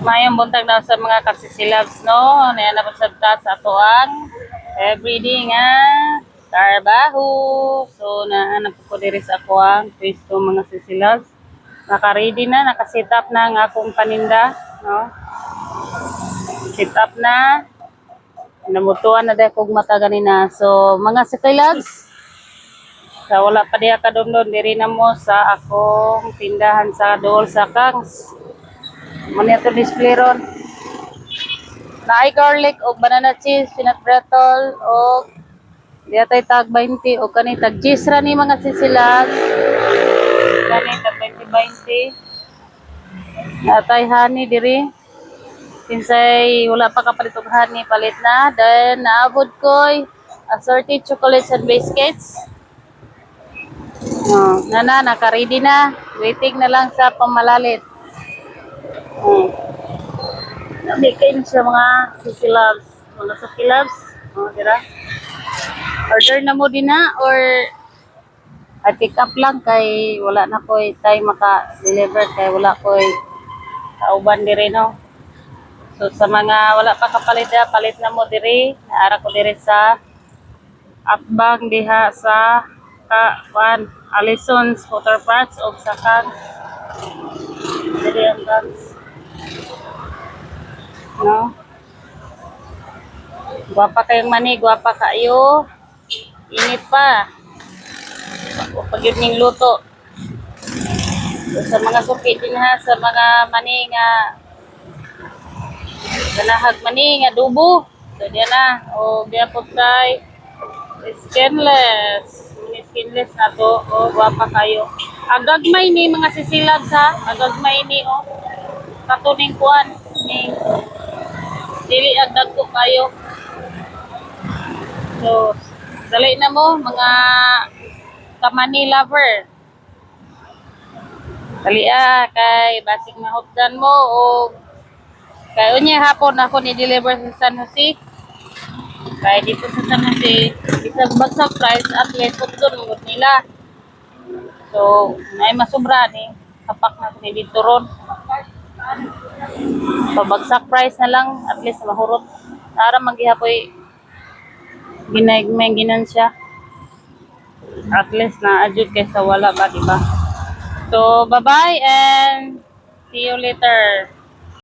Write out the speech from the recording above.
Mayong buntag na sa mga kasisilabs, no? Nayan na po sa sa ato ang everyday nga trabaho. So, nahanap ko diri sa ako ang pwesto mga sisilabs. Naka-ready na, naka-set up na ang akong paninda, no? Set up na. Namutuan na dahil kong mata ganina. So, mga sisilabs, sa wala pa diha kadumdon diri na mo sa akong tindahan sa Dool sa Kangs. Muna ito display ron. Na ay garlic o banana cheese, peanut brittle o diya tag 20 o kani tag cheese ra ni mga sisilag. Kani tag 20 20. Natay honey diri. Kinsay wala pa kapalit og honey palit na. Then naabot koy assorted chocolates and biscuits. Oh, nana, naka-ready na. Waiting na lang sa pamalalit. Oh. Dami kayo na siya mga sisilabs. Mga sisilabs. Oh, tira. Order na mo din na or ay pick up lang kay wala na ko'y time maka-deliver kay wala ko'y kauban diri no. So sa mga wala pa kapalit na, palit na mo diri. Naara ko diri sa Atbang diha sa ka kuan Alison's Water Parks of Sakang. Diri ang. No? Gwapa kayong mani, gwapa kayo. Init pa. Pag yun luto. So, sa mga suki din ha, sa mga mani nga ganahag mani nga dubo. So diyan na. O diyan po kay skinless. Skinless na to. O gwapa kayo. Agagmay ni mga sisilab sa. Agagmay ni o. Katuning kuan. Ning dili agdag ko kayo. So, dali na mo mga kamani lover. Dali ah, kay basig mahutdan mo o kay unya hapon ako ni deliver sa San Jose. Kay dito sa San Jose, isang bagsak price at least doon nila. So, may masubra ni kapak na dito ron. Pabagsak price na lang, at least mahurot. Para maghihapoy ginaigmay ginansya. At least na adjud kaysa wala ba, di ba? So, bye-bye and see you later.